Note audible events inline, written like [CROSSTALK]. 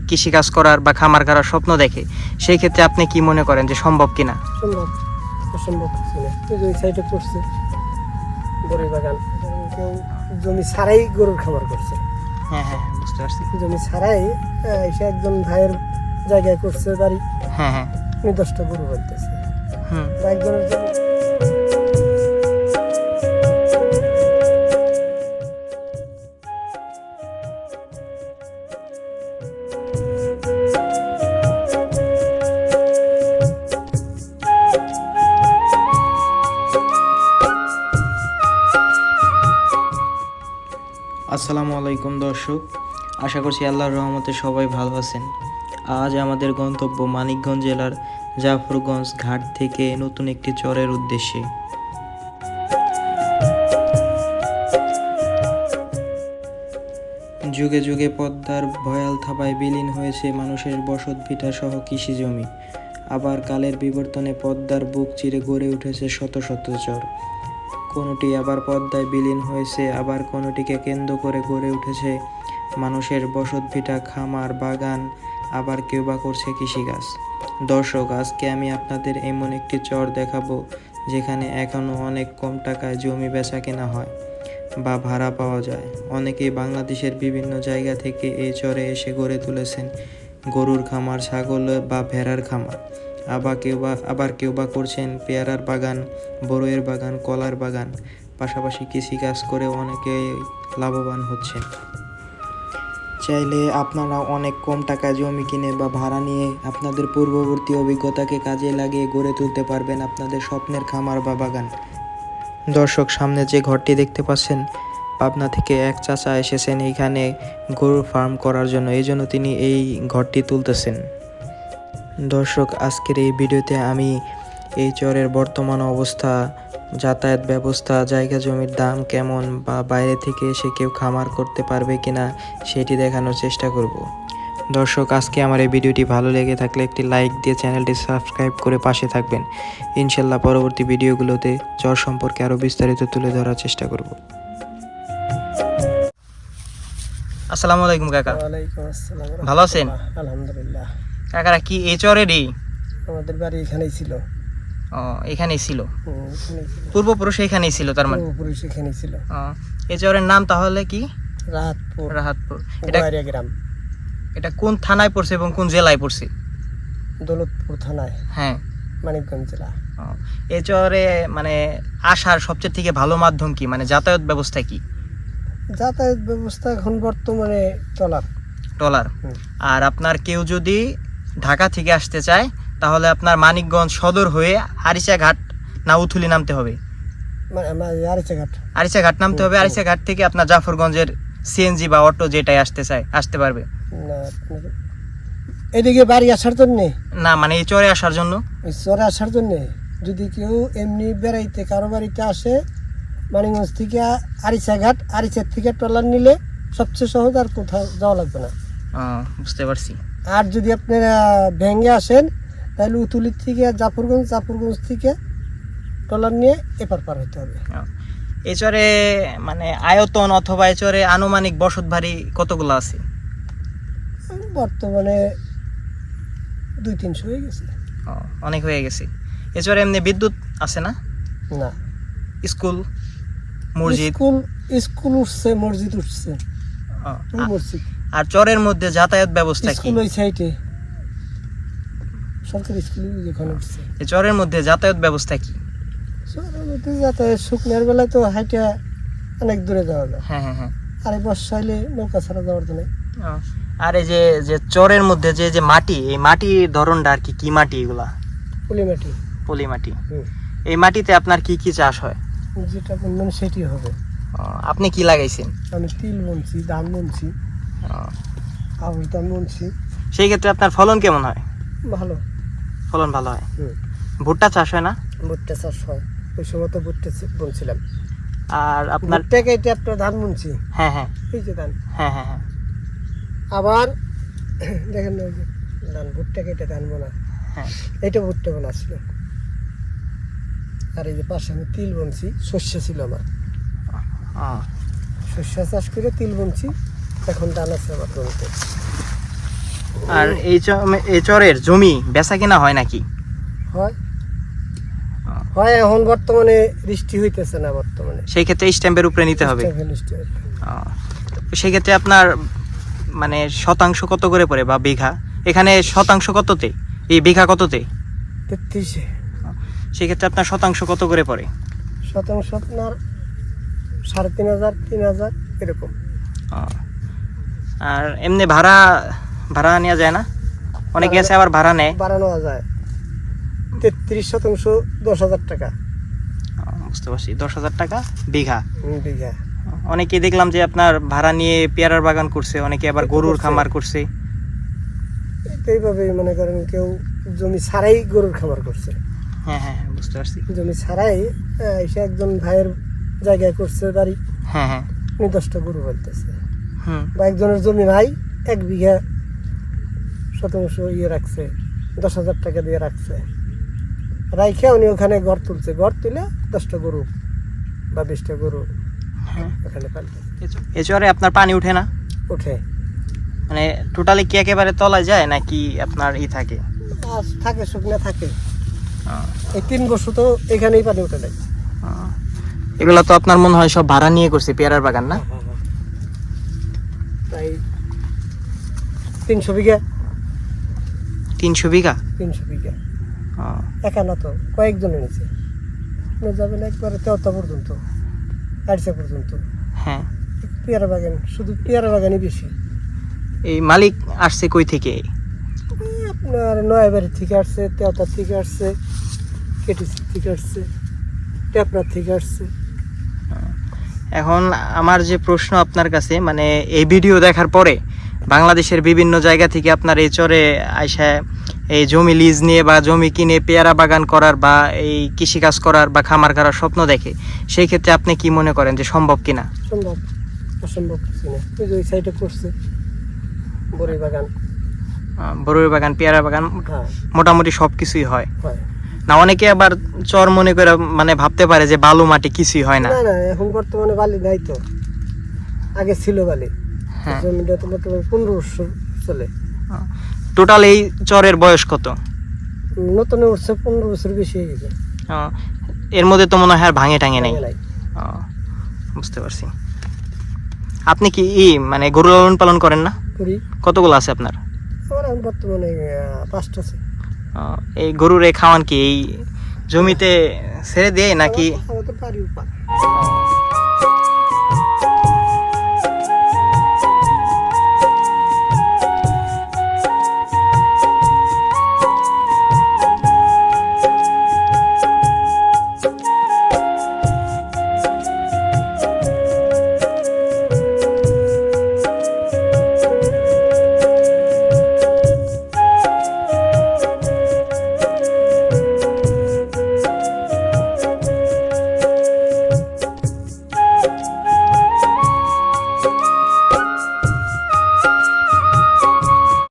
কৃষিকাজ করার বা খামার করার স্বপ্ন দেখে সেই ক্ষেত্রে আপনি কি মনে করেন যে সম্ভব কিনা? সম্ভব অসম্ভব কিছু না সাইডে করছে গরুর বাগান। জমি ছাড়াই গরুর খামার করছে। হ্যাঁ হ্যাঁ বুঝতে পারছি। জমি ছাড়াই এসে একজন ভাইয়ের জায়গায় করছে বাড়ি। হ্যাঁ হ্যাঁ। উনি দশটা গরু বলতেছে হুম। একজনের জমি আসসালামু আলাইকুম দর্শক, আশা করছি আল্লাহর রহমতে সবাই ভালো আছেন। আজ আমাদের গন্তব্য মানিকগঞ্জ জেলার জাফরগঞ্জ ঘাট থেকে নতুন একটি চরের উদ্দেশ্যে। যুগে যুগে পদ্মার ভয়াল থাবায় বিলীন হয়েছে মানুষের বসত ভিটা সহ কৃষি জমি। আবার কালের বিবর্তনে পদ্মার বুক চিরে গড়ে উঠেছে শত শত চর। কোনোটি আবার পদ্মায় বিলীন হয়েছে, আবার কোনোটিকে কেন্দ্র করে গড়ে উঠেছে। মানুষের বসতভিটা, খামার, বাগান, আবার কেউ বা করছে কৃষিকাজ। দর্শক, আজকে আমি আপনাদের এমন একটি চর দেখাবো, যেখানে এখনও অনেক কম টাকায় জমি বেচা কেনা হয় বা ভাড়া পাওয়া যায়। অনেকেই বাংলাদেশের বিভিন্ন জায়গা থেকে এই চরে এসে গড়ে তুলেছেন। গরুর খামার, ছাগল বা ভেড়ার খামার। আবার কেউ বা, আবার কেউ বা করছেন পেয়ারার বাগান, বড়ইয়ের বাগান, কলার বাগান। পাশাপাশি কৃষিকাজ করে অনেকে লাভবান হচ্ছেন। চাইলে আপনারা অনেক কম টাকা জমি কিনে বা ভাড়া নিয়ে আপনাদের পূর্ববর্তী অভিজ্ঞতাকে কাজে লাগিয়ে গড়ে তুলতে পারবেন আপনাদের স্বপ্নের খামার বা বাগান। দর্শক, সামনে যে ঘরটি দেখতে পাচ্ছেন, পাবনা থেকে এক চাচা এসেছেন এইখানে গরুর ফার্ম করার জন্য। এই জন্য তিনি এই ঘরটি তুলতেছেন। দর্শক আজকের এই ভিডিওতে আমি এই চরের বর্তমান অবস্থা যাতায়াত ব্যবস্থা জায়গা জমির দাম কেমন বা বাইরে থেকে এসে কেউ খামার করতে পারবে কিনা সেটি দেখানোর চেষ্টা করব। দর্শক আজকে আমার এই ভিডিওটি ভালো লেগে থাকলে একটি লাইক দিয়ে চ্যানেলটি সাবস্ক্রাইব করে পাশে থাকবেন। ইনশাল্লাহ পরবর্তী ভিডিওগুলোতে চর সম্পর্কে আরও বিস্তারিত তুলে ধরার চেষ্টা করব। আসসালামু আলাইকুম কাকা। আসসালাম। ভালো আছেন? আলহামদুলিল্লাহ। কাকারা কি এই চরেরই আমাদের বাড়ি এখানেই ছিল। ও এখানেই ছিল? পূর্বপুরুষ এখানেই ছিল তার মানে? পূর্বপুরুষ এখানেই ছিল। এই চরের নাম তাহলে কি? রাহাতপুর। রাহাতপুর। এটা গ্রাম। এটা কোন থানায় পড়ছে এবং কোন জেলায় পড়ছে? দৌলতপুর থানায়। হ্যাঁ। মানিকগঞ্জ জেলা। এই চরে মানে আসার সবচেয়ে থেকে ভালো মাধ্যম কি? মানে যাতায়াত ব্যবস্থা কি? যাতায়াত ব্যবস্থা এখন বর্তমানে চলার ট্রলার। আর আপনার কেউ যদি ঢাকা থেকে আসতে চায় তাহলে আপনার মানিকগঞ্জ সদর হয়ে আরিচা ঘাট না উথুলি নামতে হবে। আরিচা ঘাট আরিচা ঘাট নামতে হবে। হুম, আরিচা ঘাট থেকে আপনার জাফরগঞ্জের সিএনজি বা অটো যেটাই আসতে চায় আসতে পারবে। এদিকে বাড়ি আসার জন্যে? না মানে এই চরে আসার জন্য। চরে আসার জন্যে? যদি কেউ এমনি বেড়াইতে কারও বাড়িতে আসে মানিগঞ্জ থেকে আরিচা ঘাট আরিচার থেকে ট্রলার নিলে সবচেয়ে সহজ আর কোথাও যাওয়া লাগবে না। বুঝতে পারছি। আর যদি আপনারা ভেঙে আসেন তাহলে উতুলির থেকে জাফরগঞ্জ জাফরগঞ্জ থেকে ট্রলার নিয়ে এপার পার হতে হবে। চরে মানে আয়তন অথবা এই চরে আনুমানিক বসত ভারী কতগুলো আছে? বর্তমানে দুই তিনশো হয়ে গেছে। অনেক হয়ে গেছে। এ চরে এমনি বিদ্যুৎ আছে না? না। স্কুল মসজিদ? স্কুল স্কুল উঠছে মসজিদ উঠছে। মসজিদ। আর চরের মধ্যে যাতায়াত ব্যবস্থা কি? স্কুল ওই সাইডে। সরকারি স্কুল যেখানে উঠছে। চরের মধ্যে যাতায়াত ব্যবস্থা কি? মধ্যে যাতায়াত শুকনার বেলায় তো হাইটা অনেক দূরে যাওয়া যায়। হ্যাঁ হ্যাঁ হ্যাঁ। আর এই বর্ষা হলে নৌকা ছাড়া যাওয়ার জন্য। আর এই যে যে চরের মধ্যে যে যে মাটি এই মাটির ধরনটা আর কি কি মাটি এগুলা? পুলিমাটি পলি মাটি। এই মাটিতে আপনার কি কি চাষ হয়? যেটা বলবেন সেটি হবে। আপনি কি লাগাইছেন? আমি তিল বুনছি ধান বুনছি। আউশ ধান বুনছি সেই ক্ষেত্রে আপনার ফলন কেমন হয়? ভালো। ফলন ভালো হয়? হুম। ভুট্টা চাষ হয় না? ভুট্টা চাষ হয়। ওই সময় তো ভুট্টা বুনছিলাম। আর আপনার ভুট্টা কেটে আপনার ধান বুনছি। হ্যাঁ হ্যাঁ। এই যে ধান। হ্যাঁ হ্যাঁ হ্যাঁ। আবার [COUGHS] দেখেন না ওই যে ধান ভুট্টা কেটে ধান বোনা। হ্যাঁ। এটা ভুট্টা বোনা ছিল। আর এই যে পাশে আমি তিল বুনছি শস্য ছিল আমার। শস্য চাষ করে তিল বুনছি। এখন আছে আমার জমিতে। আর এই এই চরের জমি বেচা কিনা হয় নাকি? হয়। হয় এখন বর্তমানে বৃষ্টি হইতেছে না বর্তমানে। সেই ক্ষেত্রে স্ট্যাম্পের উপরে নিতে হবে। সেই ক্ষেত্রে আপনার মানে শতাংশ কত করে পড়ে বা বিঘা? এখানে শতাংশ কততে? এই বিঘা কততে? তেত্রিশে। সেই ক্ষেত্রে আপনার শতাংশ কত করে পড়ে? শতাংশ আপনার সাড়ে তিন হাজার তিন হাজার এরকম। আর এমনি ভাড়া ভাড়া নেওয়া যায় না? অনেকে আছে আবার ভাড়া নেয়। বাড়ানো যায়। তেত্রিশ শতাংশ দশ হাজার টাকা। বুঝতে পারছি। দশ হাজার টাকা বিঘা? বিঘা। অনেকে দেখলাম যে আপনার ভাড়া নিয়ে পেয়ারার বাগান করছে অনেকে আবার গরুর খামার করছে। এইভাবে মনে করেন কেউ জমি ছাড়াই গরুর খামার করছে। হ্যাঁ হ্যাঁ হ্যাঁ, বুঝতে পারছি। জমি ছাড়াই এসে একজন ভাইয়ের জায়গায় করছে বাড়ি। হ্যাঁ হ্যাঁ। উনি দশটা গরু বলতেছে বা একজনের জমি নাই এক বিঘা শতাংশ ইয়ে রাখছে দশ হাজার টাকা দিয়ে রাখছে। রাইখে উনি ওখানে ঘর তুলছে। ঘর তুলে দশটা গরু বা বিশটা গরু হ্যাঁ ওখানে পালতেছে এ আপনার পানি উঠে না? ওঠে মানে টোটালি কি একেবারে তলায় যায় নাকি আপনার ই থাকে? থাকে শুকনা থাকে। এই তিন বছর তো এখানেই পানি উঠে আহ। এগুলা তো আপনার মনে হয় সব ভাড়া নিয়ে করছে পেয়ারার বাগান না? তিনশো বিঘা? তিনশো বিঘা? তিনশো বিঘা। একা না তো কয়েকজনে আপনি যাবেন একবারে তেওতা পর্যন্ত আড়সা পর্যন্ত। হ্যাঁ। পেয়ারা বাগান শুধু পেয়ারা বাগানই বেশি। এই মালিক আসছে কই থেকে? আপনার নয়াবাড়ি থেকে আসছে তেওতার থেকে আসছে কেটিসি থেকে আসছে টেপনার থেকে আসছে। এখন আমার যে প্রশ্ন আপনার কাছে মানে এই ভিডিও দেখার পরে বাংলাদেশের বিভিন্ন জায়গা থেকে আপনার এই চরে আইসা এই জমি লিজ নিয়ে বা জমি কিনে পেয়ারা বাগান করার বা এই কৃষিকাজ করার বা খামার করার স্বপ্ন দেখে সেই ক্ষেত্রে আপনি কি মনে করেন যে সম্ভব কিনা? সম্ভব অসম্ভব কিছু না ওই সাইডে করছে বড়ি বাগান। বড়ুই বাগান পেয়ারা বাগান হ্যাঁ। মোটামুটি সব কিছুই হয়। না অনেকে আবার চর মনে করে মানে ভাবতে পারে যে বালু মাটি কিছুই হয় না এখন বর্তমানে বালি নাই তো। আগে ছিল বালি। জমিটা বর্তমানে পনেরো বছর চলে। টোটাল এই চরের বয়স কত? নতুন উঠছে পনেরো বছর বেশি হয়ে গেছে। এর মধ্যে তো মনে হয় আর ভাঙে টাঙে নেই। বুঝতে পারছি। আপনি কি ই মানে গরু লালন পালন করেন না? করি। কতগুলো আছে আপনার? আমার বর্তমানে পাঁচটা আছে। এই গরুর এই খাওয়ান কি এই জমিতে ছেড়ে দেয় নাকি? উপর।